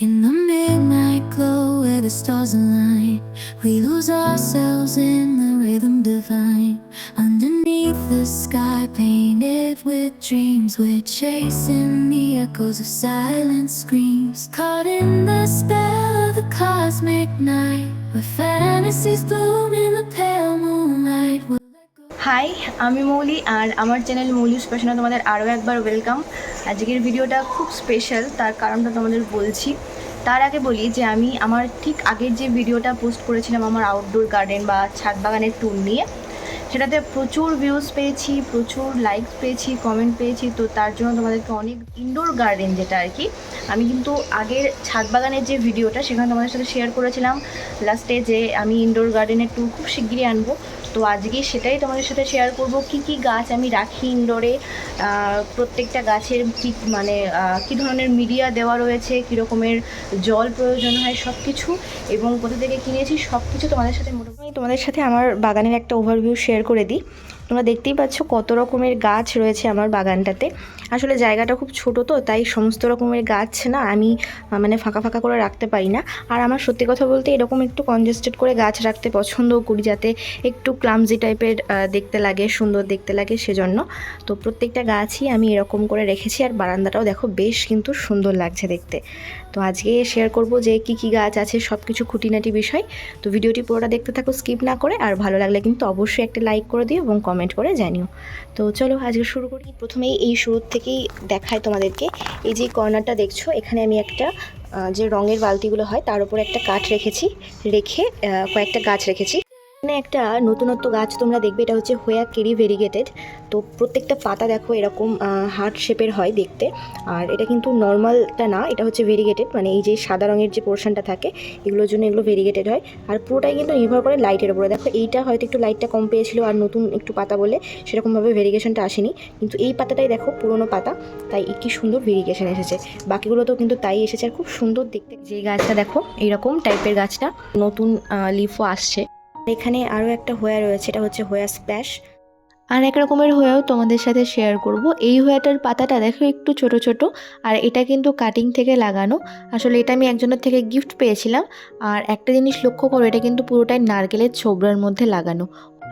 In the midnight glow where the stars align, we lose ourselves in the rhythm divine. Underneath the sky painted with dreams, we're chasing the echoes of silent screams. Caught in the spell of the cosmic night, where fantasies bloom in the pale moonlight. Hi আমি মৌলি আর আমার channel মৌলি স্পেশনে তোমাদের আরও একবার welcome আজকের ভিডিওটা খুব special তার কারণটা তোমাদের বলছি। তার আগে বলি যে আমি আমার ঠিক আগের যে ভিডিওটা পোস্ট করেছিলাম আমার আউটডোর গার্ডেন বা ছাদ বাগানের ট্যুর নিয়ে, সেটাতে প্রচুর ভিউজ পেয়েছি, প্রচুর লাইক পেয়েছি কমেন্ট পেয়েছি। তো তার জন্য তোমাদেরকে অনেক ইনডোর গার্ডেন যেটা আর কি আমি কিন্তু আগের ছাদ বাগানের যে ভিডিওটা, সেখানে তোমাদের সাথে শেয়ার করেছিলাম। লাস্টে যে আমি ইনডোর গার্ডেনের ট্যুর খুব শিগগিরই আনব। তো আজকে সেটাই তোমাদের সাথে শেয়ার করব। কি কি গাছ আমি রাখি ইনডোরে প্রত্যেকটা গাছের কী মানে কি ধরনের মিডিয়া দেওয়া রয়েছে? কী রকমের জল প্রয়োজন হয়? সব কিছু এবং কোথা থেকে কিনেছি? সব কিছু তোমাদের সাথে মোটামুটি তোমাদের সাথে আমার বাগানের একটা ওভারভিউ শেয়ার করে দিই। তোমরা দেখতেই পাচ্ছ কত রকমের গাছ রয়েছে আমার বাগানটাতে। আসলে জায়গাটা খুব ছোট তো, তাই সমস্ত রকমের গাছ না আমি মানে ফাঁকা ফাঁকা করে রাখতে পারি না। আর আমার সত্যি কথা বলতে এরকম একটু কনজেস্টেড করে গাছ রাখতে পছন্দও করি যাতে একটু ক্লামজি টাইপের দেখতে লাগে, সুন্দর দেখতে লাগে সেজন্য। তো প্রত্যেকটা গাছই আমি এরকম করে রেখেছি আর বারান্দাটাও দেখো বেশ কিন্তু সুন্দর লাগছে দেখতে। তো আজকে শেয়ার করব যে কি কি গাছ আছে সব কিছু খুঁটিনাটি বিষয়। তো ভিডিওটি পুরোটা দেখতে থাকো স্কিপ না করে। আর ভালো লাগলে কিন্তু অবশ্যই একটা লাইক করে দিও এবং কমেন্ট করে জানিও। তো চলো আজকে শুরু করি। প্রথমেই এই শুরুর থেকেই দেখায় তোমাদেরকে। এই যে কর্নারটা দেখছ, এখানে আমি একটা যে রঙের বালতিগুলো হয়, তার উপর একটা কাঠ রেখেছি। রেখে কয়েকটা গাছ রেখেছি। এখানে একটা নতুনত্ব গাছ তোমরা দেখবে, এটা হচ্ছে হোয়া কেরি ভেরিগেটেড। তো প্রত্যেকটা পাতা দেখো এরকম হার্ট শেপের হয় দেখতে। আর এটা কিন্তু নর্মালটা না, এটা হচ্ছে ভেরিগেটেড মানে এই যে সাদা রঙের যে পোর্শনটা থাকে, এগুলোর জন্য এগুলো ভেরিগেটেড হয়। আর পুরোটাই কিন্তু নির্ভর করে লাইটের উপরে। দেখো, এইটা হয়তো একটু লাইটটা কম পেয়েছিল আর নতুন একটু পাতা বলে সেরকমভাবে ভেরিগেশনটা আসেনি। কিন্তু এই পাতাটাই দেখো পুরোনো পাতা, তাই কি সুন্দর ভেরিগেশন এসেছে। বাকিগুলো তো কিন্তু তাই এসেছে। আর খুব সুন্দর দেখতে। যে গাছটা দেখো এইরকম টাইপের গাছটা, নতুন লিফও আসছে। এখানে আরও একটা হোয়া রয়েছে, এটা হচ্ছে হোয়া স্প্যাশ আর এক রকমের হয়েও তোমাদের সাথে শেয়ার করব। এই হোয়াটার পাতাটা দেখো একটু ছোট ছোট, আর এটা কিন্তু কাটিং থেকে লাগানো। আসলে এটা আমি একজনের থেকে গিফট পেয়েছিলাম, আর একটা জিনিস লক্ষ্য করো, এটা কিন্তু পুরোটাই নারকেলের ছোবড়ার মধ্যে লাগানো।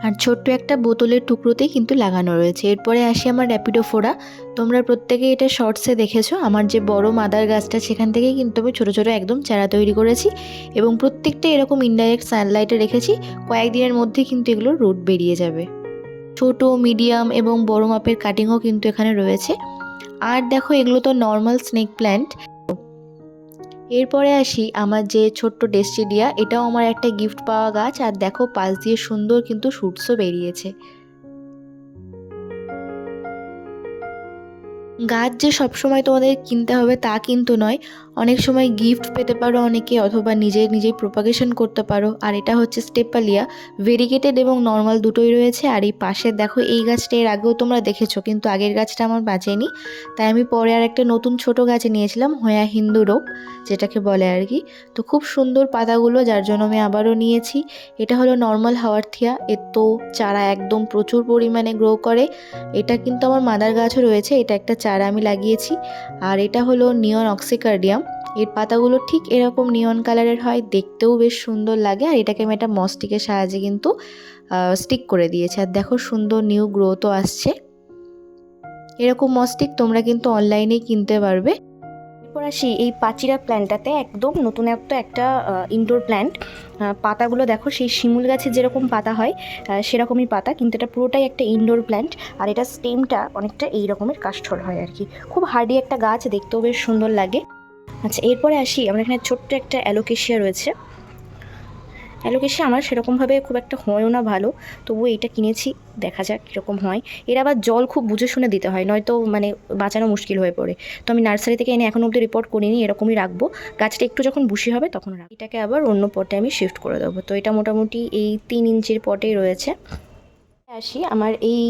আর ছোট্ট একটা বোতলের টুকরোতেই কিন্তু লাগানো রয়েছে। এরপরে আসি আমার র্যাপিডো ফোড়া তোমরা প্রত্যেকে এটা শর্টসে দেখেছ। আমার যে বড় মাদার গাছটা, সেখান থেকেই কিন্তু আমি ছোটো ছোটো একদম চারা তৈরি করেছি এবং প্রত্যেকটা এরকম ইনডাইরেক্ট সানলাইটে রেখেছি। কয়েকদিনের মধ্যে কিন্তু এগুলো রুট বেরিয়ে যাবে। ছোট মিডিয়াম এবং বড় মাপের কাটিংও কিন্তু এখানে রয়েছে। আর দেখো, এগুলো তো নর্মাল স্নেক প্ল্যান্ট এরপরে আসি আমার যে ছোট্ট ডেস্টিডিয়া, এটাও আমার একটা গিফট পাওয়া গাছ, আর দেখো পাশ দিয়ে সুন্দর কিন্তু সুটসও বেরিয়েছে। গাছ যে সবসময় তোমাদের কিনতে হবে তা কিন্তু নয়। অনেক সময় গিফট পেতে পারো অনেকে অথবা নিজে নিজেই প্রোপাগেশন করতে পারো। আর এটা হচ্ছে স্টেপালিয়া। ভেরিগেটেড এবং নর্মাল দুটোই রয়েছে। আর এই পাশে দেখো এই গাছটা, এর আগেও তোমরা দেখেছ কিন্তু আগের গাছটা আমার বাঁচেনি। তাই আমি পরে আর একটা নতুন ছোট গাছ নিয়েছিলাম, হয়া হিন্দু রোপ, যেটাকে বলে আর কি। তো খুব সুন্দর পাতাগুলো, যার জন্য আমি আবারও নিয়েছি। এটা হলো নর্মাল হাওয়ারথিয়া এর তো চারা একদম প্রচুর পরিমাণে গ্রো করে। এটা কিন্তু আমার মাদার গাছও রয়েছে। এটা একটা চারা আমি লাগিয়েছি। আর এটা হলো নিয়ন অক্সিকার্ডিয়াম এর পাতাগুলো ঠিক এরকম নিয়ন কালারের হয়, দেখতেও বেশ সুন্দর লাগে। আর এটাকে আমি একটা মস্টিকের সাহায্যে কিন্তু স্টিক করে দিয়েছি। আর দেখো সুন্দর নিউ গ্রোথও আসছে। এরকম মস্টিক তোমরা কিন্তু অনলাইনেই কিনতে পারবে। এরপর আসি এই পাচিরা প্ল্যান্টটাতে একদম নতুন একটা একটা ইনডোর প্ল্যান্ট পাতাগুলো দেখো, সেই শিমুল গাছে যেরকম পাতা হয় সেরকমই পাতা, কিন্তু এটা পুরোটাই একটা ইনডোর প্ল্যান্ট আর এটা স্টেমটা অনেকটা এই রকমের কাষ্ঠল হয় আর কি। খুব হার্ডি একটা গাছ, দেখতেও বেশ সুন্দর লাগে। আচ্ছা এরপরে আসি, আমার এখানে ছোট্ট একটা অ্যালোকেশিয়া রয়েছে। অ্যালোকেশিয়া আমার সেরকমভাবে খুব একটা হয়ও না ভালো তবু এইটা কিনেছি, দেখা যাক কীরকম হয়। এর আবার জল খুব বুঝে শুনে দিতে হয়, নয়তো মানে বাঁচানো মুশকিল হয়ে পড়ে। তো আমি নার্সারি থেকে এনে এখন অবধি রিপোর্ট করিনি, এরকমই রাখব। গাছটা একটু যখন বুশি হবে তখন রাখ এটাকে আবার অন্য পটে আমি শিফট করে দেবো। তো এটা মোটামুটি এই তিন ইঞ্চির পটেই রয়েছে। আসি আমার এই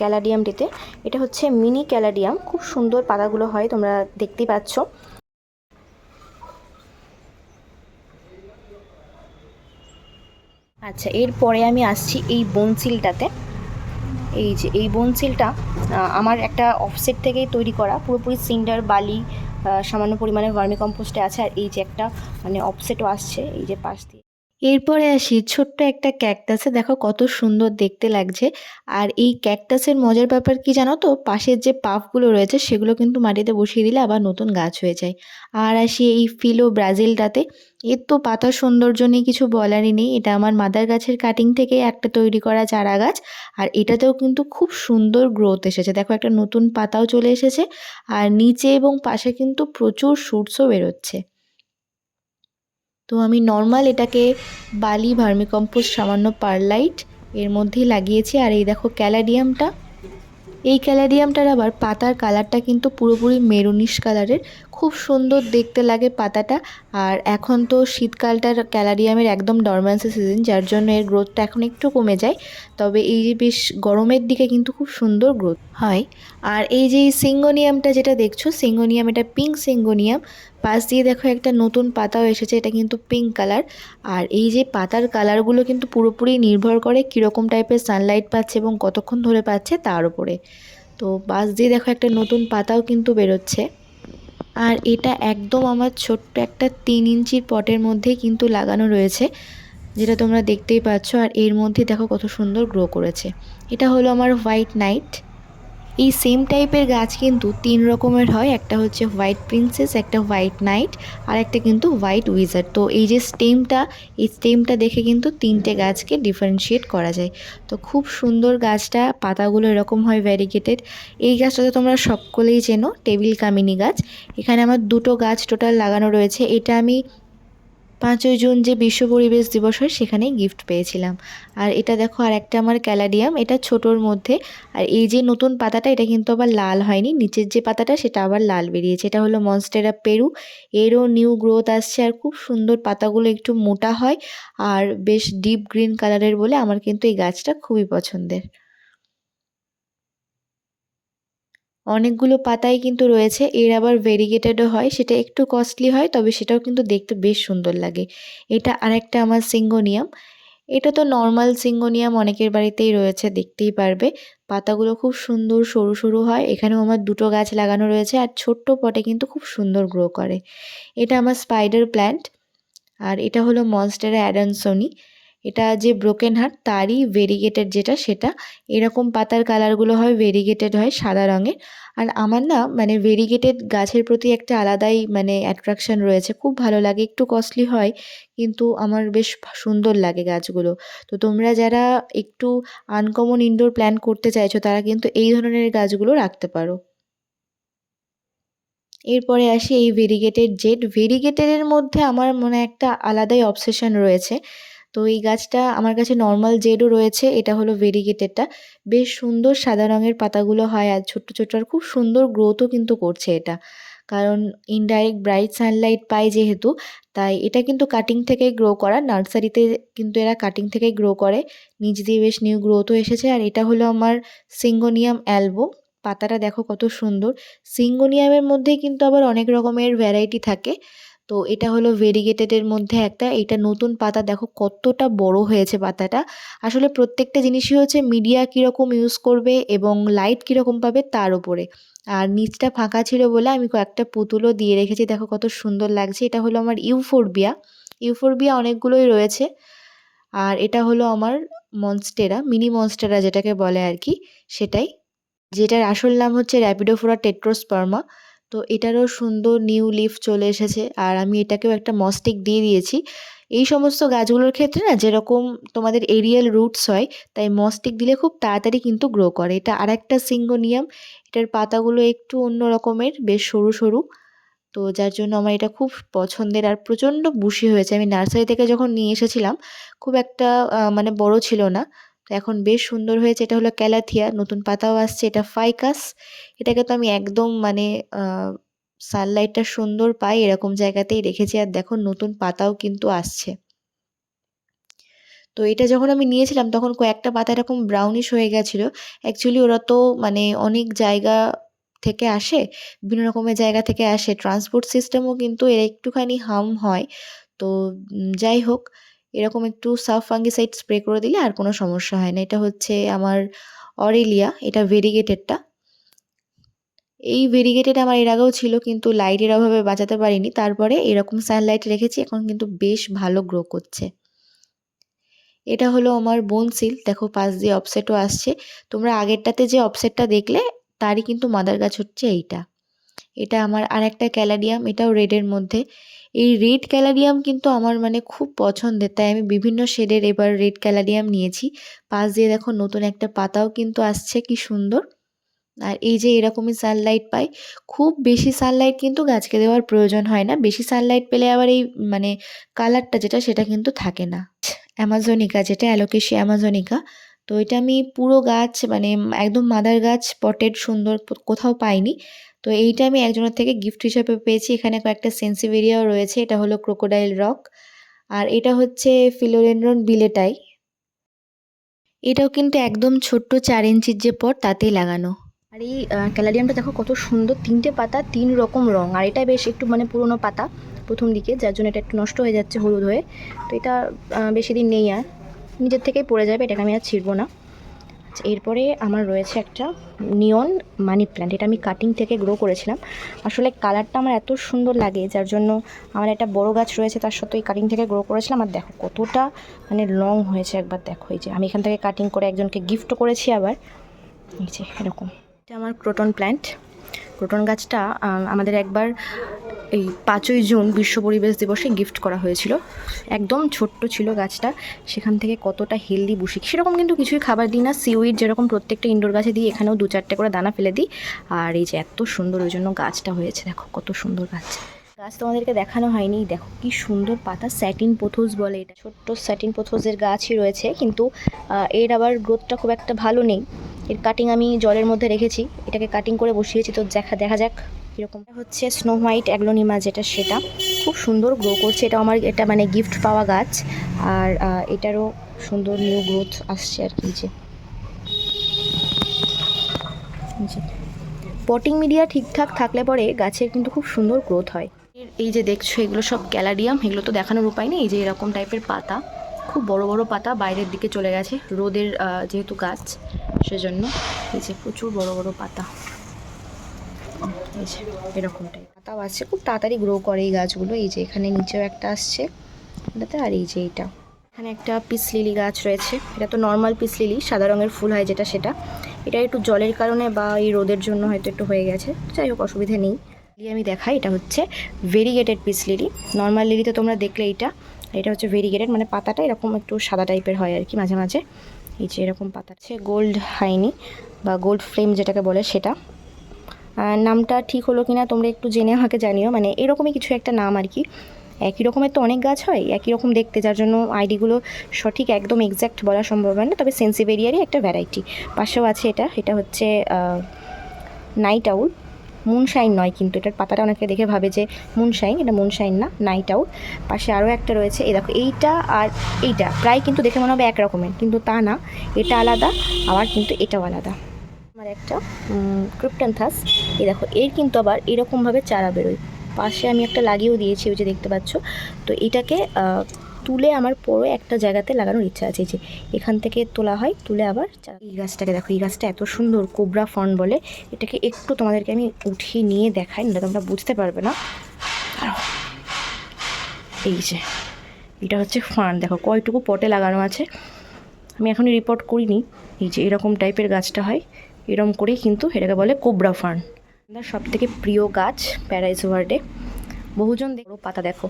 ক্যালাডিয়ামটিতে এটা হচ্ছে মিনি ক্যালাডিয়াম খুব সুন্দর পাতাগুলো হয়, তোমরা দেখতেই পাচ্ছ। আচ্ছা এরপরে আমি আসছি এই বনসিলটাতে এই যে, এই বনসিলটা আমার একটা অফসেট থেকেই তৈরি করা। পুরোপুরি সিন্ডার বালি সামান্য পরিমাণে ভার্মি কম্পোস্টে আছে। আর এই যে একটা মানে অফসেটও আসছে এই যে পাশ দিয়ে। এরপরে আসি, ছোট্ট একটা ক্যাকটাসে। দেখো কত সুন্দর দেখতে লাগছে। আর এই ক্যাকটাসের মজার ব্যাপার কি জানো তো? পাশের যে পাফগুলো রয়েছে, সেগুলো কিন্তু মাটিতে বসিয়ে দিলে আবার নতুন গাছ হয়ে যায়। আর আসি এই ফিলো ব্রাজিলটাতে। এর তো পাতার সৌন্দর্য নিয়ে কিছু বলারই নেই। এটা আমার মাদার গাছের কাটিং থেকে একটা তৈরি করা চারা গাছ। আর এটাতেও কিন্তু খুব সুন্দর গ্রোথ এসেছে। দেখো একটা নতুন পাতাও চলে এসেছে। আর নিচে এবং পাশে কিন্তু প্রচুর শুটসও বেরোচ্ছে। তো আমি নর্মাল এটাকে বালি ভার্মিকম্পোস্ট সামান্য পারলাইট এর মধ্যেই লাগিয়েছি। আর এই দেখো ক্যালাডিয়ামটা। এই ক্যালাডিয়ামটার আবার পাতার কালারটা কিন্তু পুরোপুরি মেরুনিশ কালারের খুব সুন্দর দেখতে লাগে পাতাটা। আর এখন তো শীতকালটার ক্যালারিয়ামের একদম ডরম্যান্সি সিজন যার জন্য এর গ্রোথটা এখন একটু কমে যায়। তবে এই যে বেশ গরমের দিকে কিন্তু খুব সুন্দর গ্রোথ হয়। আর এই যে সিঙ্গোনিয়ামটা যেটা দেখছ, সিঙ্গোনিয়াম এটা পিঙ্ক সিঙ্গোনিয়াম। পাশ দিয়ে দেখো একটা নতুন পাতাও এসেছে, এটা কিন্তু পিঙ্ক কালার আর এই যে পাতার কালারগুলো কিন্তু পুরোপুরি নির্ভর করে কীরকম টাইপের সানলাইট পাচ্ছে এবং কতক্ষণ ধরে পাচ্ছে তার উপরে। তো পাশ দিয়ে দেখো একটা নতুন পাতাও কিন্তু বেরোচ্ছে। আর এটা একদম আমার ছোট্ট একটা তিন ইঞ্চির পটের মধ্যে কিন্তু লাগানো রয়েছে, যেটা তোমরা দেখতেই পাচ্ছ। আর এর মধ্যে দেখো কত সুন্দর গ্রো করেছে। এটা হলো আমার হোয়াইট নাইট এই সেম টাইপের গাছ কিন্তু তিন রকমের হয়। একটা হচ্ছে হোয়াইট প্রিন্সেস একটা হোয়াইট নাইট আর একটা কিন্তু হোয়াইট উইজার তো এই যে স্টেমটা এই স্টেমটা দেখে কিন্তু তিনটে গাছকে ডিফারেন্সিয়েট করা যায়। তো খুব সুন্দর গাছটা, পাতাগুলো এরকম হয় ভ্যারিগেটেড এই গাছটা তো তোমরা সকলেই চেনো টেবিল কামিনী গাছ। এখানে আমার দুটো গাছ টোটাল লাগানো রয়েছে। এটা আমি পাঁচই জুন যে বিশ্ব পরিবেশ দিবস হয়, সেখানেই গিফট পেয়েছিলাম। আর এটা দেখো আর একটা আমার ক্যালাডিয়াম, এটা ছোটোর মধ্যে। আর এই যে নতুন পাতাটা, এটা কিন্তু আবার লাল হয়নি। নিচের যে পাতাটা, সেটা আবার লাল বেরিয়েছে। এটা হলো মনস্টেরা পেরু এরও নিউ গ্রোথ আসছে আর খুব সুন্দর পাতাগুলো একটু মোটা হয়। আর বেশ ডিপ গ্রিন কালারের বলে আমার কিন্তু এই গাছটা খুবই পছন্দের। অনেকগুলো পাতাই কিন্তু রয়েছে। এর আবার ভেরিগেটেডও হয়। সেটা একটু কস্টলি হয়, তবে সেটাও কিন্তু দেখতে বেশ সুন্দর লাগে। এটা আরেকটা আমার সিঙ্গোনিয়াম এটা তো নর্মাল সিঙ্গোনিয়াম অনেকের বাড়িতেই রয়েছে, দেখতেই পারবে। পাতাগুলো খুব সুন্দর, সরু সরু হয়। এখানেও আমার দুটো গাছ লাগানো রয়েছে আর ছোট্ট পটে কিন্তু খুব সুন্দর গ্রো করে। এটা আমার স্পাইডার প্ল্যান্ট আর এটা হলো মনস্টারা অ্যাডানসনি এটা যে ব্রোকেন হার্ট তারই ভেরিগেটেড যেটা, সেটা এরকম পাতার কালারগুলো হয় ভেরিগেটেড হয় সাদা রঙের। আর আমার না মানে ভেরিগেটেড গাছের প্রতি একটা আলাদাই মানে অ্যাট্রাকশন রয়েছে। খুব ভালো লাগে, একটু কস্টলি হয়, কিন্তু আমার বেশ সুন্দর লাগে গাছগুলো। তো তোমরা যারা একটু আনকমন ইনডোর প্ল্যান করতে চাইছো, তারা কিন্তু এই ধরনের গাছগুলো রাখতে পারো। এরপরে আসি এই ভেরিগেটেড জেড ভেরিগেটেডের মধ্যে আমার মনে একটা আলাদাই অবসেশন রয়েছে। তো এই গাছটা আমার কাছে নর্মাল জেডও রয়েছে, এটা হলো ভেরিগেটেডটা বেশ সুন্দর সাদা রঙের পাতাগুলো হয় আর ছোট্ট ছোট্ট আর খুব সুন্দর গ্রোথও কিন্তু করছে এটা। কারণ ইনডাইরেক্ট ব্রাইট সানলাইট পায় যেহেতু, তাই এটা কিন্তু কাটিং থেকেই গ্রো করা, নার্সারিতে কিন্তু এরা কাটিং থেকেই গ্রো করে। নিজ দিয়ে বেশ নিউ গ্রোথও এসেছে আর এটা হলো আমার সিঙ্গোনিয়াম অ্যালবো পাতাটা দেখো কত সুন্দর। সিঙ্গোনিয়ামের মধ্যেই কিন্তু আবার অনেক রকমের ভ্যারাইটি থাকে। তো এটা হলো ভেরিগেটেডের মধ্যে একটা এটা নতুন পাতা দেখো কতটা বড় হয়েছে পাতাটা। আসলে প্রত্যেকটা জিনিসই হচ্ছে মিডিয়া কীরকম ইউজ করবে এবং লাইট কীরকম পাবে তার উপরে। আর নিচটা ফাঁকা ছিল বলে আমি কয়েকটা পুতুলও দিয়ে রেখেছি, দেখো কত সুন্দর লাগছে। এটা হলো আমার ইউফোরবিয়া ইউফোরবিয়া অনেকগুলোই রয়েছে। আর এটা হলো আমার মনস্টেরা মিনি মনস্টেরা যেটাকে বলে আর কি, সেটাই। যেটার আসল নাম হচ্ছে র্যাপিডোফোরা টেট্রোস্পার্মা তো এটারও সুন্দর নিউ লিফ চলে এসেছে। আর আমি এটাকেও একটা মস্টিক দিয়ে দিয়েছি। এই সমস্ত গাছগুলোর ক্ষেত্রে না যেরকম তোমাদের এরিয়াল রুটস হয়, তাই মস্টিক দিলে খুব তাড়াতাড়ি কিন্তু গ্রো করে। এটা আর একটা সিঙ্গোনিয়াম। এটার পাতাগুলো একটু অন্য রকমের, বেশ সরু সরু। তো যার জন্য আমার এটা খুব পছন্দের আর প্রচণ্ড বুশি হয়েছে। আমি নার্সারি থেকে যখন নিয়ে এসেছিলাম, খুব একটা মানে বড় ছিল না। তো এখন বেশ সুন্দর হয়েছে। এটা হলো ক্যালাথিয়া, নতুন পাতাও আসছে, এটা ফাইকাস। এটাকে তো আমি একদম মানে সানলাইটটা সুন্দর পাই এরকম জায়গাতেই রেখেছি। আর দেখো নতুন পাতাও কিন্তু আসছে। তো এটা যখন আমি নিয়েছিলাম তখন কয়েকটা পাতা এরকম ব্রাউনিশ হয়ে গেছিল। অ্যাকচুয়ালি ওরা তো মানে অনেক জায়গা থেকে আসে, বিভিন্ন রকমের জায়গা থেকে আসে। ট্রান্সপোর্ট সিস্টেমও কিন্তু এর একটুখানি হার্ম হয়। তো যাই হোক এরকম একটু সাফ ফাঙ্গিসাইড স্প্রে করে দিলে আর কোনো সমস্যা হয় না। এটা হচ্ছে আমার অরেলিয়া, এটা ভেরিগেটেডটা এই ভেরিগেটেড আমার এর আগেও ছিল কিন্তু লাইটের অভাবে বাঁচাতে পারিনি। তারপরে এরকম সানলাইট রেখেছি, এখন কিন্তু বেশ ভালো গ্রো করছে। এটা হলো আমার বোন সিল দেখো পাশ দিয়ে অফসেটও আসছে। তোমরা আগেরটাতে যে অফসেটটা দেখলে, তারই কিন্তু মাদার গাছ হচ্ছে এইটা। এটা আমার আর একটা ক্যালাডিয়াম, এটাও রেডের মধ্যে। এই রেড ক্যালাডিয়াম কিন্তু আমার মানে খুব পছন্দের, তাই আমি বিভিন্ন শেডের এবার রেড ক্যালাডিয়াম নিয়েছি। পাশ দিয়ে দেখো নতুন একটা পাতাও কিন্তু আসছে, কি সুন্দর। আর এই যে এরকমই সানলাইট পাই, খুব বেশি সানলাইট কিন্তু গাছকে দেওয়ার প্রয়োজন হয় না। বেশি সানলাইট পেলে আবার এই মানে কালারটা যেটা, সেটা কিন্তু থাকে না। অ্যামাজনিকা যেটা অ্যালোকেশি অ্যামাজনিকা তো এটা আমি পুরো গাছ মানে একদম মাদার গাছ পটেড সুন্দর, কোথাও পাইনি। তো এইটা আমি একজনের থেকে গিফট হিসেবে পেয়েছি। এখানে কয়েকটা সেন্সিভেরিয়াও রয়েছে। এটা হলো ক্রোকোডাইল রক আর এটা হচ্ছে ফিলোরেন্ড্রন বিলেটাই এটাও কিন্তু একদম ছোট্ট চার ইঞ্চির যে পট, তাতেই লাগানো। আর এই ক্যালাডিয়ামটা দেখো কত সুন্দর। তিনটে পাতা, তিন রকম রং। আর এটা বেশ একটু মানে পুরনো পাতা প্রথম দিকে, যার জন্য এটা একটু নষ্ট হয়ে যাচ্ছে হলুদ হয়ে। তো এটা বেশি দিন নেই আর। নিজের থেকেই পড়ে যাবে, এটাকে আমি আর ছিড়বো না। এরপরে আমার রয়েছে একটা নিয়ন মানি প্ল্যান্ট এটা আমি কাটিং থেকে গ্রো করেছিলাম। আসলে কালারটা আমার এত সুন্দর লাগে, যার জন্য আমার একটা বড় গাছ রয়েছে, তার সত্ত্বেও কাটিং থেকে গ্রো করেছিলাম। আর দেখো কতটা মানে লং হয়েছে, একবার দেখো এই যে। আমি এখান থেকে কাটিং করে একজনকে গিফট করেছি আবার। এই যে, এরকম। এটা আমার ক্রোটন প্ল্যান্ট ক্রোটন গাছটা আমাদের একবার এই পাঁচই জুন বিশ্ব পরিবেশ দিবসে গিফট করা হয়েছিল। একদম ছোট্ট ছিল গাছটা, সেখান থেকে কতটা হেলদি বুসি সেরকম কিন্তু কিছুই খাবার দিই না, সিউইড যেরকম প্রত্যেকটা ইনডোর গাছে দিই, এখানেও দু চারটে করে দানা ফেলে দিই। আর এই যে এত সুন্দর ওই জন্য গাছটা হয়েছে, দেখো কত সুন্দর গাছ। গাছ তোমাদেরকে দেখানো হয়নি। দেখো কি সুন্দর পাতা স্যাটিন পোথোস বলে এটা। ছোট্ট স্যাটিন পোথোসের গাছই রয়েছে, কিন্তু এর আবার গ্রোথটা খুব একটা ভালো নেই। এর কাটিং আমি জলের মধ্যে রেখেছি। এটাকে কাটিং করে বসিয়েছি, তো দেখা দেখা যাক এরকম হচ্ছে স্নো হোয়াইট অ্যাগ্লোনিমা যেটা সেটা খুব সুন্দর গ্রো করছে। এটা আমার, এটা মানে গিফট পাওয়া গাছ। আর এটারও সুন্দর নিউ গ্রোথ আসছে আর কি, যে। পটিং মিডিয়া ঠিকঠাক থাকলে পরে গাছের কিন্তু খুব সুন্দর গ্রোথ হয়। এই যে দেখছ, এগুলো সব ক্যালাডিয়াম, এগুলো তো দেখানোর উপায় নেই। এই যে এরকম টাইপের পাতা, খুব বড় বড় পাতা বাইরের দিকে চলে গেছে, রোদের যেহেতু গাছ, সেজন্য এই যে প্রচুর বড় বড় পাতা। এরকম টাইপ পাতাও আসছে, খুব তাড়াতাড়ি গ্রো করে এই গাছগুলো। এই যে এখানে নিচেও একটা আসছে, এটাতে আর এই যে এইটা। এখানে একটা পিস লিলি গাছ রয়েছে, এটা তো নর্মাল পিস লিলি, সাদা রঙের ফুল হয় যেটা সেটা। এটা একটু জলের কারণে বা এই রোদের জন্য হয়তো একটু হয়ে গেছে, যাই হোক, অসুবিধা নেই। আমি দেখাই, এটা হচ্ছে ভেরিগেটেড পিস লিলি নর্মাল লিলিতে তোমরা দেখলে এইটা। এটা হচ্ছে ভেরিগেটেড মানে পাতাটা এরকম একটু সাদা টাইপের হয় আর কি মাঝে মাঝে। এই যে এরকম পাতা আছে গোল্ড হাইনি বা গোল্ড ফ্লেম যেটাকে বলে সেটা। নামটা ঠিক হলো কিনা তোমরা একটু জেনে আমাকে জানিও মানে এরকমই কিছু একটা নাম আর কি একই রকমের তো অনেক গাছ হয়, একই রকম দেখতে, যার জন্য আইডিগুলো সঠিক একদম এক্স্যাক্ট বলা সম্ভব হয় না, তবে সেন্সিভেরিয়ারই একটা ভ্যারাইটি পাশেও আছে এটা এটা হচ্ছে নাইট আউল মুনশাইন নয়, কিন্তু এটার পাতাটা অনেকে দেখে ভাবে যে মুনশাইন এটা মুনশাইন না নাইট আউট পাশে আরও একটা রয়েছে, এই দেখো, এইটা আর এইটা, প্রায় কিন্তু দেখে মনে হবে এক রকমের কিন্তু তা না, এটা আলাদা, আবার কিন্তু এটাও আলাদা। আমার একটা ক্রিপ্টানথাস এই দেখো, এর কিন্তু আবার এরকমভাবে চারা বেরোয়। পাশে আমি একটা লাগিয়েও দিয়েছি, ওই যে দেখতে পাচ্ছ। তো এটাকে তুলে আমার পরে একটা জায়গাতে লাগানোর ইচ্ছা আছে যে এখান থেকে তোলা হয়, তুলে আবার এই গাছটাকে দেখো, এই গাছটা এত সুন্দর কোবরা ফন বলে, এটাকে একটু তোমাদেরকে আমি উঠিয়ে নিয়ে দেখাই না তোমরা বুঝতে পারবে না। এই যে, এটা হচ্ছে ফান দেখো কয়টুকু পটে লাগানো আছে। আমি এখনই রিপোর্ট করিনি, এই যে এরকম টাইপের গাছটা হয় এরকম করেই কিন্তু এটাকে বলে কোবরা আমার সব থেকে প্রিয় গাছ প্যারাইজ ওয়ার্ডে। বহুজন দেখো পাতা দেখো।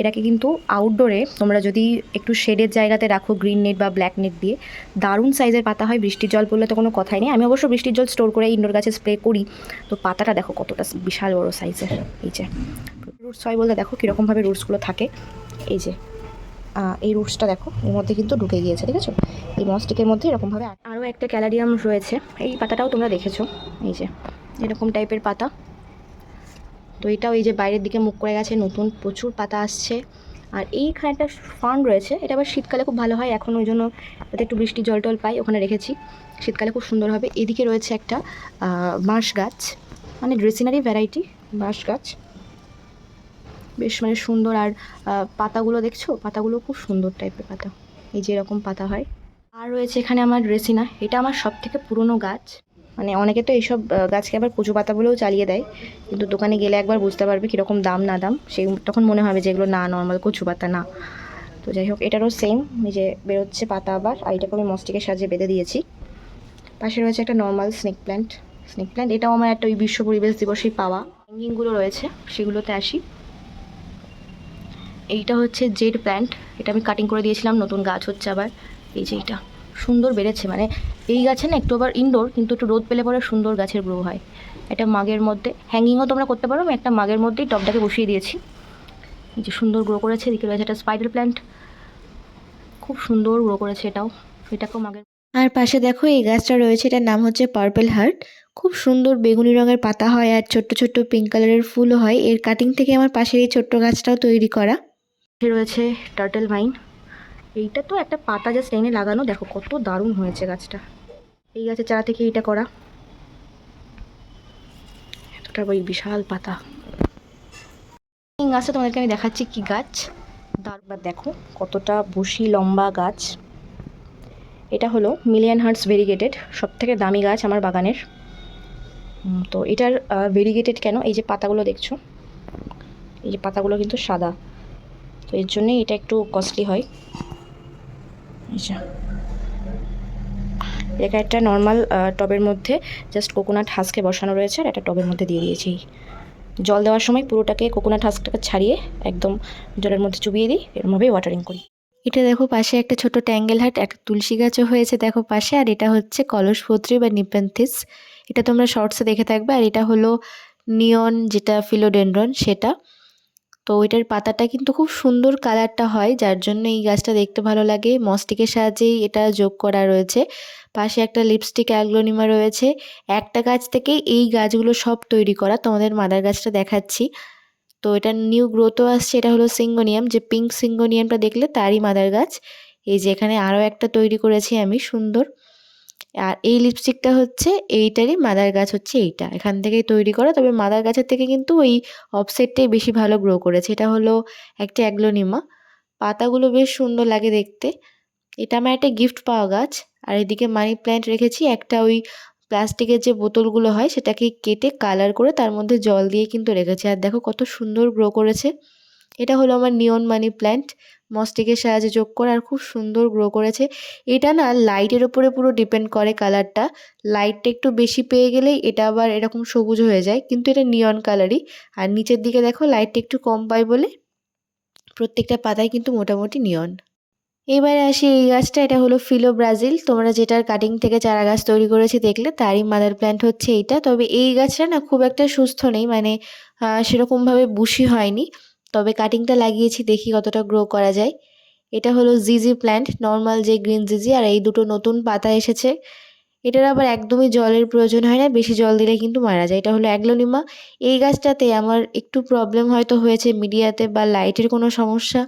এটাকে কিন্তু আউটডোরে তোমরা যদি একটু শেডের জায়গাতে রাখো গ্রিন নেট বা ব্ল্যাক নেট দিয়ে, দারুণ সাইজের পাতা হয়। বৃষ্টির জল পড়লে তো কোনো কথাই নেই। আমি অবশ্য বৃষ্টির জল স্টোর করে ইনডোর গাছে স্প্রে করি। তো পাতাটা দেখো কতটা বিশাল বড় সাইজের এই যে রুটস হয় বলতে দেখো কীরকমভাবে রুটসগুলো থাকে। এই যে এই রুটসটা দেখো, এর মধ্যে কিন্তু ঢুকে গিয়েছে, ঠিক আছে? এই মস্টিকের মধ্যে এরকমভাবে আরও একটা ক্যালারিয়াম রয়েছে। এই পাতাটাও তোমরা দেখেছ। এই যে, এরকম টাইপের পাতা। তো এটাও এই যে বাইরের দিকে মুখ করে গেছে, নতুন প্রচুর পাতা আসছে। আর এইখানে একটা ফার্ন রয়েছে, এটা আবার শীতকালে খুব ভালো হয়, এখন ওই জন্য যাতে একটু বৃষ্টি জল টল পাই, ওখানে রেখেছি। শীতকালে খুব সুন্দর হবে। এদিকে রয়েছে একটা বাঁশ গাছ মানে ড্রেসিনারি ভ্যারাইটি বাঁশ গাছ। বেশ মানে সুন্দর, আর পাতাগুলো দেখছ? পাতাগুলো খুব সুন্দর টাইপের পাতা। এই যে এরকম পাতা হয়। আর রয়েছে এখানে আমার রেসিনা এটা আমার সব থেকে পুরনো গাছ। মানে অনেকে তো এইসব গাছকে আবার কচু পাতা বলেও চালিয়ে দেয়। কিন্তু দোকানে গেলে একবার বুঝতে পারবে কীরকম দাম না দাম। সেই তখন মনে হবে যে এগুলো না নর্মাল কচু পাতা না। তো যাই হোক, এটারও সেম এই যে বেরোচ্ছে পাতা আবার, আর এটাকে আমি মস্টিকের সাহায্যে বেঁধে দিয়েছি। পাশে রয়েছে একটা normal snake plant snake plant এটাও আমার একটা ওই বিশ্ব পরিবেশ দিবসেই পাওয়া। হ্যাঙ্গিংগুলো রয়েছে, সেগুলোতে আসি। এইটা হচ্ছে জেড প্ল্যান্ট এটা আমি কাটিং করে দিয়েছিলাম, নতুন গাছ হচ্ছে আবার। এই যে এইটা। সুন্দর বেড়েছে। মানে এই গাছে না একটু আবার ইনডোর কিন্তু একটু রোদ পেলে পরে সুন্দর গাছের গ্রো হয়। এটা মাগের মধ্যে হ্যাঙ্গিংও তোমরা করতে পারো আমি একটা মাগের মধ্যেই টবটাকে বসিয়ে দিয়েছি। এই যে সুন্দর গ্রো করেছে এদিকে রয়েছে একটা স্পাইডার প্ল্যান্ট খুব সুন্দর গ্রো করেছে এটাও। এটাকেও মাগের আর পাশে দেখো এই গাছটা রয়েছে এটার নাম হচ্ছে পার্পেল হার্ট খুব সুন্দর বেগুনি রঙের পাতা হয় আর ছোট্ট ছোট্ট পিঙ্ক কালারের ফুলও হয়। এর কাটিং থেকে আমার পাশের এই ছোট্ট গাছটাও তৈরি করা। রয়েছে টার্টেল ভাইন এইটা তো একটা পাতা জাস্ট এনে লাগানো, দেখো কত দারুণ হয়েছে গাছটা। এই গাছের চারা থেকে এইটা করা। এতটা ওই বিশাল পাতা। এই গাছটা তোমাদেরকে আমি দেখাচ্ছি কি গাছ। দারবার দেখো কতটা বসি লম্বা গাছ। এটা হলো মিলিয়ন হার্টস ভেরিগেটেড সব থেকে দামি গাছ আমার বাগানের। তো এটার ভেরিগেটেড কেন? এই যে পাতাগুলো দেখছ? এই যে পাতাগুলো কিন্তু সাদা। তো এর জন্যই এটা একটু কস্টলি হয়। এটা একটা নর্মাল টবের মধ্যে জাস্ট কোকোনাট হাঁসকে বসানো রয়েছে আর একটা টবের মধ্যে দিয়ে দিয়েছি। জল দেওয়ার সময় পুরোটাকে কোকোনাট হাঁসটাকে ছাড়িয়ে একদম জলের মধ্যে চুবিয়ে দিই, এরমভাবেই ওয়াটারিং করি। এটা দেখো পাশে একটা ছোট ট্যাঙ্গেল হাট একটা তুলসী গাছও হয়েছে দেখো পাশে, আর এটা হচ্ছে কলসপত্রী বা নিপেন্থিস। এটা তোমরা শর্টসে দেখে থাকবে, আর এটা হলো নিয়ন যেটা ফিলোডেন্ড্রন সেটা। তো এটার পাতাটা কিন্তু খুব সুন্দর কালারটা হয়, যার জন্য এই গাছটা দেখতে ভালো লাগে। মস্টিকের সাহায্যেই এটা যোগ করা রয়েছে। পাশে একটা লিপস্টিক অ্যাগ্লোনিমা রয়েছে। একটা গাছ থেকেই এই গাছগুলো সব তৈরি করা। তোমাদের মাদার গাছটা দেখাচ্ছি। তো এটা নিউ গ্রোথও আসছে, এটা হলো সিঙ্গোনিয়াম। যে পিঙ্ক সিঙ্গোনিয়ামটা দেখলে তারই মাদার গাছ। এই যে এখানে আরও একটা তৈরি করেছি আমি, সুন্দর। আর এই লিপস্টিকটা হচ্ছে এইটারই মাদার গাছ হচ্ছে এইটা। এখান থেকেই তৈরি করা। তবে মাদার গাছের থেকে কিন্তু ওই অফসেটটাই বেশি ভালো গ্রো করেছে। এটা হলো একটা অ্যাগ্লোনিমা পাতাগুলো বেশ সুন্দর লাগে দেখতে। এটা আমার একটা গিফট পাওয়া গাছ। আর এদিকে মানি প্ল্যান্ট রেখেছি। একটা ওই প্লাস্টিকের যে বোতলগুলো হয়, সেটাকে কেটে কালার করে তার মধ্যে জল দিয়ে কিন্তু রেখেছি। আর দেখো কত সুন্দর গ্রো করেছে। এটা হলো আমার নিয়ন মানি প্ল্যান্ট মস্টিকের সাহায্যে যোগ করে আর খুব সুন্দর গ্রো করেছে। এটা না লাইটের ওপরে পুরো ডিপেন্ড করে কালারটা লাইটটা একটু বেশি পেয়ে গেলেই এটা আবার এরকম সবুজ হয়ে যায়। কিন্তু এটা নিয়ন কালারই আর নিচের দিকে দেখো লাইটটা একটু কম পায় বলে প্রত্যেকটা পাতায় কিন্তু মোটামুটি নিয়ন এবারে আসি এই গাছটা, এটা হলো ফিলো ব্রাজিল তোমরা যেটার কাটিং থেকে চারা গাছ তৈরি করেছি দেখলে তারই মাদার প্ল্যান্ট হচ্ছে এইটা। তবে এই গাছটা না খুব একটা সুস্থ নেই মানে সেরকমভাবে বুশি হয়নি। তবে কাটিংটা লাগিয়েছি, দেখি কতটা গ্রো করা যায়। এটা হলো জিজি প্ল্যান্ট নর্মাল যে গ্রিন জিজি আর এই দুটো নতুন পাতা এসেছে। এটার আবার একদমই জলের প্রয়োজন হয় না, বেশি জল দিলে কিন্তু মারা যায়। এটা হলো অ্যাগ্লোনিমা এই গাছটাতে আমার একটু প্রবলেম হয়তো হয়েছে মিডিয়াতে বা লাইটের কোনো সমস্যা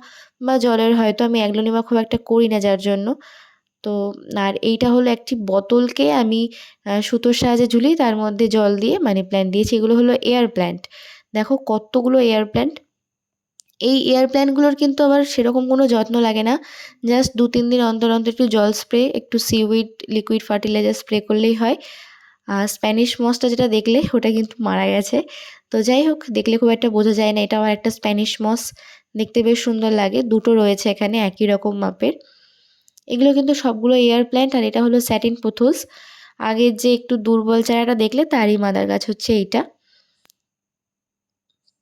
বা জলের হয়তো আমি অ্যাগ্লোনিমা খুব একটা করি না যার জন্য। তো আর এইটা হলো একটি বোতলকে আমি সুতোর সাহায্যে ঝুলিয়ে তার মধ্যে জল দিয়ে, মানি প্ল্যান্ট দিয়েছি, এগুলো হলো এয়ার প্ল্যান্ট দেখো কতগুলো এয়ার প্ল্যান্ট এই এয়ার প্ল্যান্টগুলোর কিন্তু আবার সেরকম কোনো যত্ন লাগে না। জাস্ট দু তিন দিন অন্তর অন্তর একটু জল স্প্রে একটু সিউইড লিকুইড ফার্টিলাইজার স্প্রে করলেই হয়। আর স্প্যানিশ মসটা যেটা দেখলে, ওটা কিন্তু মারা গেছে। তো যাই হোক, দেখলে খুব একটা বোঝা যায় না, এটা আমার একটা স্প্যানিশ মস দেখতে বেশ সুন্দর লাগে, দুটো রয়েছে এখানে একই রকম মাপের। এগুলো কিন্তু সবগুলো এয়ার প্ল্যান্ট আর এটা হলো স্যাটিন পোথোস আগের যে একটু দুর্বল চারাটা দেখলে, তারই মাদার গাছ হচ্ছে এইটা।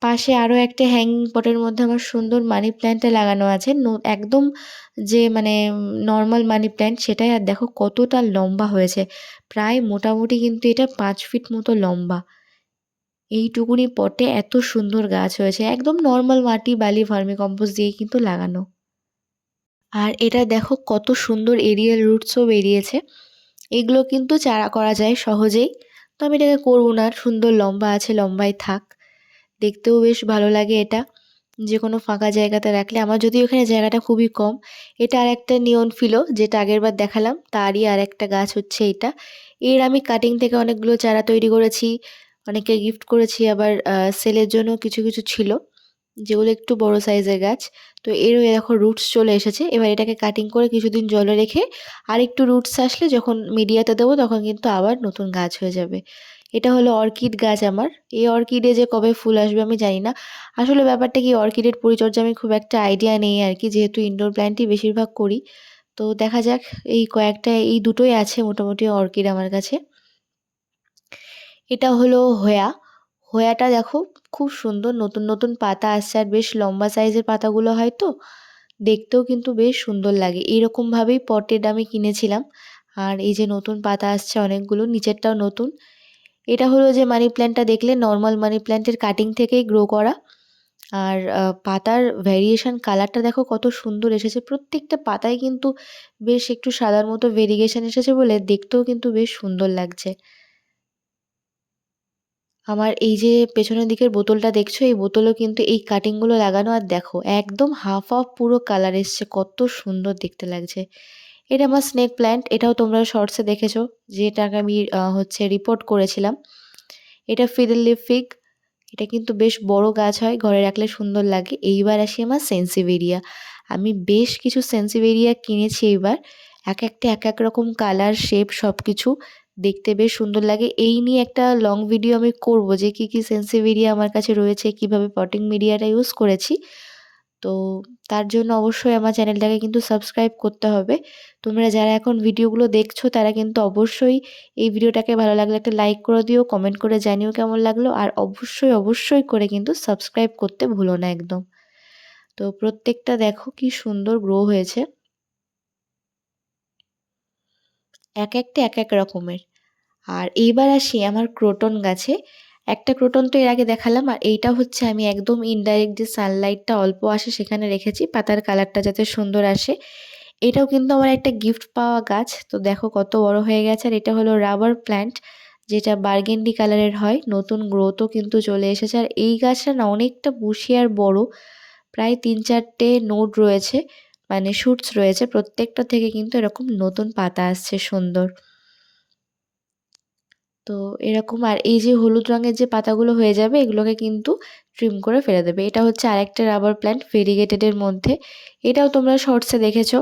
পাশে আরও একটা হ্যাঙ্গিং পটের মধ্যে আমার সুন্দর মানি প্ল্যান্টটা লাগানো আছে। একদম যে মানে নর্মাল মানি প্ল্যান্ট সেটাই, আর দেখো কতটা লম্বা হয়েছে। প্রায় মোটামুটি কিন্তু এটা পাঁচ ফিট মতো লম্বা। এইটুকুনি পটে এত সুন্দর গাছ হয়েছে। একদম নর্মাল মাটি, বালি ভার্মি কম্পোস্ট দিয়ে কিন্তু লাগানো। আর এটা দেখো কত সুন্দর এরিয়াল রুটসও বেরিয়েছে। এগুলো কিন্তু চারা করা যায় সহজেই। তো আমি এটাকে করব না, সুন্দর লম্বা আছে, লম্বাই থাক। দেখতেও বেশ ভালো লাগে এটা। যে কোনো ফাঁকা জায়গাতে রাখলে। আমার যদিও এখানে জায়গাটা খুবই কম। এটা আর একটা নিয়ন ফিলো যেটা আগের বার দেখালাম। তারই আর একটা গাছ হচ্ছে এটা। এর আমি কাটিং থেকে অনেকগুলো চারা তৈরি করেছি। অনেকে গিফট করেছি। আবার সেলের জন্য কিছু কিছু ছিল, যেগুলো একটু বড় সাইজের গাছ। তো এরও দেখো রুটস চলে এসেছে। এবার এটাকে কাটিং করে কিছুদিন জলে রেখে আর একটু রুটস আসলে যখন মিডিয়াতে দেবো, তখন কিন্তু আবার নতুন গাছ হয়ে যাবে। এটা হলো অর্কিড গাছ আমার। এই অর্কিডে যে কবে ফুল আসবে আমি জানি না। আসলে ব্যাপারটা কি, অর্কিডের পরিচর্যা আমি খুব একটা আইডিয়া নেই আর কি, যেহেতু ইনডোর প্ল্যান্টই বেশিরভাগ করি। তো দেখা যাক, এই কয়েকটা, এই দুটোই আছে মোটামুটি অর্কিড আমার কাছে। এটা হলো হোয়া। হোয়াটা দেখো, খুব সুন্দর, নতুন নতুন পাতা আসছে আর বেশ লম্বা সাইজের পাতাগুলো হয় তো দেখতেও কিন্তু বেশ সুন্দর লাগে। এইরকমভাবেই পটেড আমি কিনেছিলাম। আর এই যে নতুন পাতা আসছে অনেকগুলো, নিচেরটাও নতুন। এটা হলো যে মানি প্ল্যান্টটা দেখলে নর্মাল মানি প্ল্যান্টের কাটিং থেকেই গ্রো করা। আর পাতার ভ্যারিয়েশন কালারটা দেখো কত সুন্দর এসেছে। প্রত্যেকটা পাতায় কিন্তু বেশ একটু সাদার মতো ভেরিগেশন এসেছে বলে দেখতেও কিন্তু বেশ সুন্দর লাগছে। আমার এই যে পেছনের দিকের বোতলটা দেখছ, এই বোতলও কিন্তু এই কাটিংগুলো লাগানো আর দেখো, একদম হাফ হাফ পুরো কালার এসছে। কত সুন্দর দেখতে লাগছে। এটা আমার স্নেক প্ল্যান্ট এটাও তোমরা শর্টসে দেখেছ যেটাকে আমি হচ্ছে রিপোর্ট করেছিলাম। এটা ফিডল ফিগ এটা কিন্তু বেশ বড় গাছ হয়, ঘরে রাখলে সুন্দর লাগে। এইবার আসি আমার সেন্সিভেরিয়া আমি বেশ কিছু সেন্সিভেরিয়া কিনেছি এইবার, এক একটা, এক এক রকম কালার শেপ সব কিছু দেখতে বেশ সুন্দর লাগে। এই নিয়ে একটা লং ভিডিও আমি করব, যে কী কী সেন্সিভেরিয়া আমার কাছে রয়েছে, কীভাবে পটিং মিডিয়াটা ইউজ করেছি। তো তার জন্য অবশ্যই আমার চ্যানেলটাকে কিন্তু সাবস্ক্রাইব করতে হবে। তোমরা যারা এখন ভিডিওগুলো দেখছ, তারা কিন্তু অবশ্যই এই ভিডিওটাকে ভালো লাগলে একটা লাইক করে দিও কমেন্ট করে জানিও কেমন লাগল, আর অবশ্যই অবশ্যই করে কিন্তু সাবস্ক্রাইব করতে ভুলো না একদম। তো প্রত্যেকটা দেখো কি সুন্দর গ্রো হয়েছে। এক একটা এক এক রকমের। আর এইবার আসি আমার ক্রোটন গাছে। একটা ক্রোটন তো এর আগে দেখালাম, আর এইটা হচ্ছে আমি একদম ইনডাইরেক্ট যে সানলাইটটা অল্প আসে সেখানে রেখেছি, পাতার কালারটা যাতে সুন্দর আসে। এটাও কিন্তু আমার একটা গিফট পাওয়া গাছ, তো দেখো কত বড় হয়ে গেছে, আর এটা হলো রাবার প্ল্যান্ট যেটা বার্গেন্ডি কালারের হয়, নতুন গ্রোথও কিন্তু চলে এসেছে, আর এই গাছটা না অনেকটা বুশি আর বড়, প্রায় তিন চারটে নোট রয়েছে মানে শুটস রয়েছে, প্রত্যেকটা থেকে কিন্তু এরকম নতুন পাতা আসছে সুন্দর। তো এরকম আর এই যে হলুদ রঙের যে পাতাগুলো হয়ে যাবে, এগুলোকে কিন্তু ট্রিম করে ফেলে দেবে। এটা হচ্ছে আরেকটা রাবার প্ল্যান্ট ভেরিগেটেডের মধ্যে। এটাও তোমরা শর্টসে দেখেছ।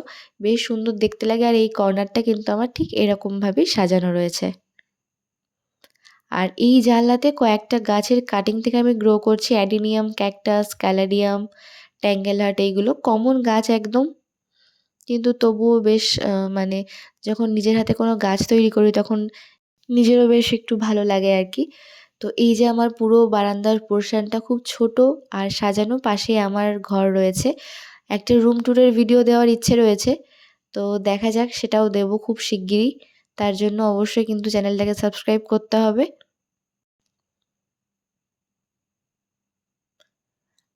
বেশ সুন্দর দেখতে লাগে আর এই কর্নারটা কিন্তু আমার ঠিক এরকমভাবেই সাজানো রয়েছে। আর এই জানলাতে কয়েকটা গাছের কাটিং থেকে আমি গ্রো করছি। Adenium cactus caladium tangle heart এইগুলো। কমন গাছ একদম। কিন্তু তবুও বেশ মানে যখন নিজের হাতে কোনো গাছ তৈরি করি, তখন নিজেরও বেশ একটু ভালো লাগে আর কি তো এই যে আমার পুরো বারান্দার পোর্শনটা খুব ছোট আর সাজানো পাশে আমার ঘর রয়েছে। একটা রুম ট্যুরের ভিডিও দেওয়ার ইচ্ছে রয়েছে। তো দেখা যাক, সেটাও দেব খুব শিগগিরই। তার জন্য অবশ্যই কিন্তু চ্যানেলটাকে সাবস্ক্রাইব করতে হবে।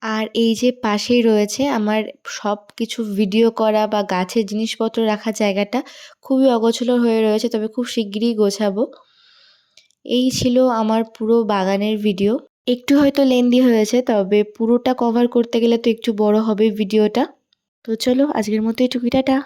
আর এই যে পাশেই রয়েছে আমার সব কিছু ভিডিও করা বা গাছের জিনিসপত্র রাখার জায়গাটা খুবই অগোছলো হয়ে রয়েছে, তবে খুব শিগগিরই গোছাবো। এই ছিল আমার পুরো বাগানের ভিডিও একটু হয়তো লেন্দি হয়েছে, তবে পুরোটা কভার করতে গেলে তো একটু বড় হবে ভিডিওটা তো চলো, আজকের মতো এই টাটা।